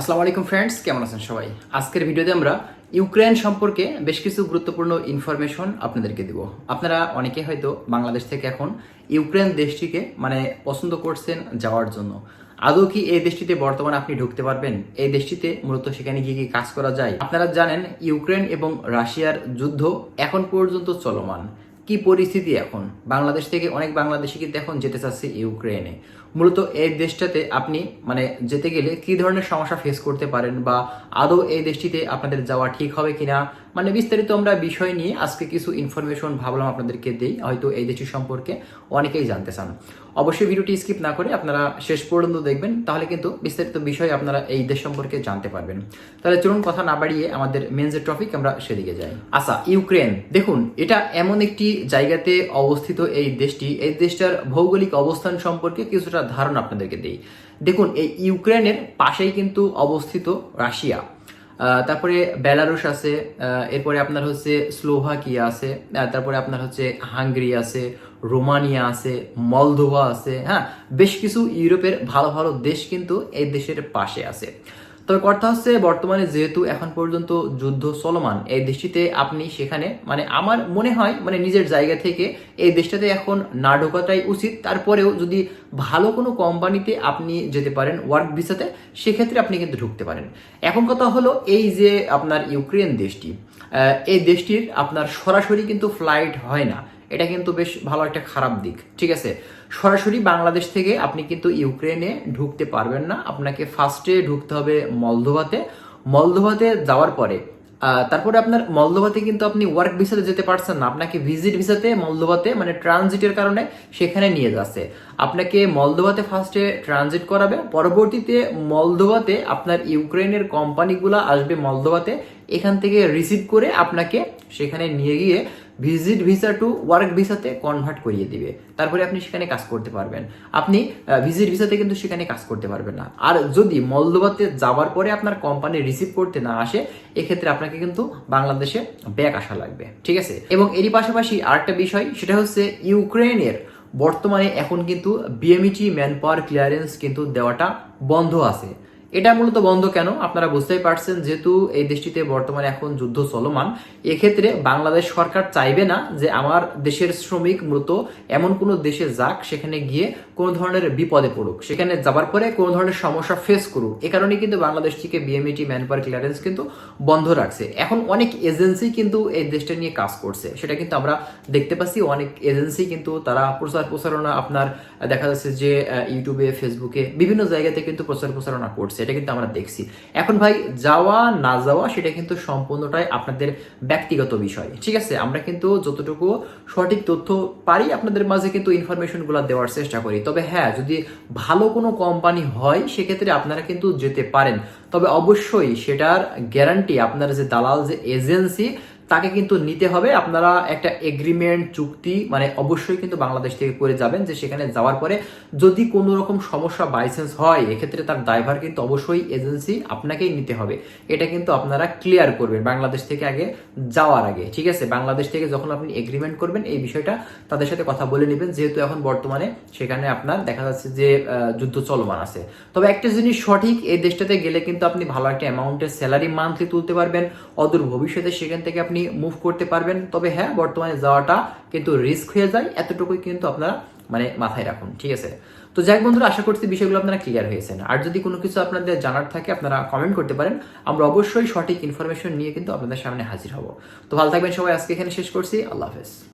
আসসালামু আলাইকুম ফ্রেন্ডস কেমন আছেন সবাই? আজকের ভিডিওতে আমরা ইউক্রেন সম্পর্কে বেশ কিছু গুরুত্বপূর্ণ ইনফরমেশন আপনাদেরকে দিব। আপনারা অনেকে হয়তো বাংলাদেশ থেকে এখন ইউক্রেন দেশটিকে মানে পছন্দ করছেন যাওয়ার জন্য। আদৌ কি এই দেশটিতে বর্তমানে আপনি ঢুকতে পারবেন? এই দেশটিতে মূলত সেখানে গিয়ে কি কাজ করা যায়? আপনারা জানেন ইউক্রেন এবং রাশিয়ার যুদ্ধ এখন পর্যন্ত চলমান। কি পরিস্থিতি এখন? বাংলাদেশ থেকে অনেক বাংলাদেশি কিন্তু এখন যেতে চাচ্ছে ইউক্রেনে মূলত এই দেশটাতে আপনি মানে যেতে গেলে কি ধরনের সমস্যা ফেস করতে পারেন বা আদৌ এই দেশটিতে আপনাদের যাওয়া ঠিক হবে কিনা? মানে বিস্তারিত আমরা বিষয় নিয়ে আজকে কিছু ইনফরমেশন ভাবলাম আপনাদেরকে দিই, হয়তো এই দেশটি সম্পর্কে অনেকেই জানতে চান। অবশ্যই ভিডিওটি স্কিপ না করে আপনারা শেষ পর্যন্ত দেখবেন, তাহলে কিন্তু বিস্তারিত বিষয় আপনারা এই দেশ সম্পর্কে জানতে পারবেন। তাহলে চলুন কথা না বাড়িয়ে আমাদের মেন যে টপিক আমরা সেদিকে যাই। আচ্ছা ইউক্রেন। দেখুন, এটা এমন একটি জায়গাতে অবস্থিত এই দেশটি। এই দেশটার ভৌগোলিক অবস্থান সম্পর্কে কিছুটা ধারণা আপনাদেরকে দিই। দেখুন, এই ইউক্রেনের পাশেই কিন্তু অবস্থিত রাশিয়া। তারপরে বেলারুস আছে এরপরে আপনার হচ্ছে স্লোভাকিয়া আছে তারপরে আপনার হচ্ছে হাঙ্গেরি আছে, রোমানিয়া আছে, মলদোভা আছে হ্যাঁ? বেশ কিছু ইউরোপের ভালো ভালো দেশ কিন্তু এই দেশের পাশে আছে। তবে কথা হচ্ছে বর্তমানে যেহেতু এখন পর্যন্ত যুদ্ধ চলমান, এই দেশটিতে আপনি সেখানে মানে আমার মনে হয় মানে নিজের জায়গা থেকে এই দেশটাতে এখন না ঢোকাটাই উচিত। তারপরেও যদি ভালো কোনো কোম্পানিতে আপনি যেতে পারেন, ওয়ার্ক ভিসাতে, সেক্ষেত্রে আপনি কিন্তু ঢুকতে পারেন। এখন কথা হলো এই যে আপনার ইউক্রেন দেশটি এই দেশটির আপনার সরাসরি কিন্তু ফ্লাইট হয় না। এটা কিন্তু বেশ ভালো একটা খারাপ দিক, ঠিক আছে? সরাসরি বাংলাদেশ থেকে আপনি কিন্তু ইউক্রেনে ঢুকতে পারবেন না। আপনাকে ফার্স্টে ঢুকতে হবে মলদোভাতে। মলদোভাতে যাওয়ার পরে তারপরে আপনার মলদোভাতে কিন্তু আপনি ওয়ার্ক ভিসাতে যেতে পারছেন না। আপনাকে ভিজিট ভিসাতে মলদোভাতে মানে ট্রানজিটের কারণে সেখানে নিয়ে যাচ্ছে। আপনাকে মলদোভাতে ফার্স্টে ট্রানজিট করাবে। পরবর্তীতে মলদোভাতে আপনার ইউক্রেনের কোম্পানিগুলো আসবে মলদোভাতে। এখান থেকে রিসিভ করে আপনাকে সেখানে নিয়ে গিয়ে ভিজিট ভিসা টু ওয়ার্ক ভিসাতে কনভার্ট করিয়ে দিবে। তারপরে আপনি সেখানে কাজ করতে পারবেন। আপনি ভিজিট ভিসাতে কিন্তু সেখানে কাজ করতে পারবেন না। আর যদি মলদোভাতে যাওয়ার পরে আপনার কোম্পানি রিসিভ করতে না আসে, এক্ষেত্রে আপনাকে কিন্তু বাংলাদেশে ব্যাক আসা লাগবে। ঠিক আছে? এবং এরই পাশাপাশি আরেকটা বিষয়, সেটা হচ্ছে ইউক্রেনের বর্তমানে এখন কিন্তু বিএমইটি ম্যান পাওয়ার ক্লিয়ারেন্স কিন্তু দেওয়াটা বন্ধ আছে। এটা মূলত বন্ধ কেন? আপনারা বুঝতেই পারছেন, যেহেতু এই দেশটিতে বর্তমানে এখন যুদ্ধ চলমান, এক্ষেত্রে বাংলাদেশ সরকার চাইবে না যে আমার দেশের শ্রমিক মূলত এমন কোনো দেশে যাক, সেখানে গিয়ে কোনো ধরনের বিপদে পড়ুক, সেখানে যাবার পরে কোনো ধরনের সমস্যা ফেস করুক, এ কারণে কিন্তু বাংলাদেশ থেকে ম্যান পাওয়ার ক্লিয়ারেন্স কিন্তু বন্ধ রাখছে। এখন অনেক এজেন্সি কিন্তু এই দেশটা নিয়ে কাজ করছে। সেটা কিন্তু আমরা দেখতে পাচ্ছি, অনেক এজেন্সি কিন্তু তারা প্রচার প্রচারণা আপনার দেখা যাচ্ছে যে ইউটিউবে ফেসবুকে বিভিন্ন জায়গাতে কিন্তু প্রচার প্রচারণা করছে। এটা কিন্তু আমরা দেখছি। এখন ভাই, যাওয়া, না যাওয়া, সেটা কিন্তু সম্পূর্ণটাই আপনাদের ব্যক্তিগত বিষয়। ঠিক আছে? আমরা কিন্তু যতটুকু সঠিক তথ্য পারি, আপনাদের মাঝে কিন্তু ইনফরমেশনগুলো দেওয়ার চেষ্টা করি। তবে হ্যাঁ যদি ভালো কোনো কোম্পানি হয়, সেক্ষেত্রে আপনারা কিন্তু যেতে পারেন। তবে অবশ্যই সেটার গ্যারান্টি আপনার যে দালাল যে এজেন্সি তাকে কিন্তু নিতে হবে। আপনারা একটা এগ্রিমেন্ট চুক্তি মানে অবশ্যই কিন্তু বাংলাদেশ থেকে করে যাবেন যে সেখানে যাওয়ার পরে যদি কোনো রকম সমস্যা বাইসেন্স হয়, এক্ষেত্রে তার ড্রাইভার কিন্তু অবশ্যই এজেন্সি আপনাকেই নিতে হবে। এটা কিন্তু আপনারা ক্লিয়ার করবেন বাংলাদেশ থেকে আগে যাওয়ার আগে, ঠিক আছে? বাংলাদেশ থেকে যখন আপনি এগ্রিমেন্ট করবেন, এই বিষয়টা তাদের সাথে কথা বলে নেবেন। যেহেতু এখন বর্তমানে সেখানে আপনার দেখা যাচ্ছে যে যুদ্ধ চলমান আছে। তবে একটা জিনিস সঠিক, এই দেশটাতে গেলে কিন্তু আপনি ভালো একটা অ্যামাউন্টের স্যালারি মান্থলি তুলতে পারবেন। অদূর ভবিষ্যতে সেখান থেকে আপনি মুভ করতে পারবেন। তবে হ্যাঁ বর্তমানে যাওয়াটা কিন্তু রিস্ক হয়ে যায়। এতটুকুই কিন্তু আপনারা মানে মাথায় রাখুন, ঠিক আছে? তো যাই বন্ধুরা, আশা করছি বিষয়গুলো আপনারা ক্লিয়ার হয়েছেন আর যদি কোনো কিছু আপনাদের জানার থাকে, আপনারা কমেন্ট করতে পারেন। আমরা অবশ্যই সঠিক ইনফরমেশন নিয়ে কিন্তু আপনাদের সামনে হাজির হব। তো ভালো থাকবেন সবাই, আজকে এখানে শেষ করছি। আল্লাহ হাফেজ।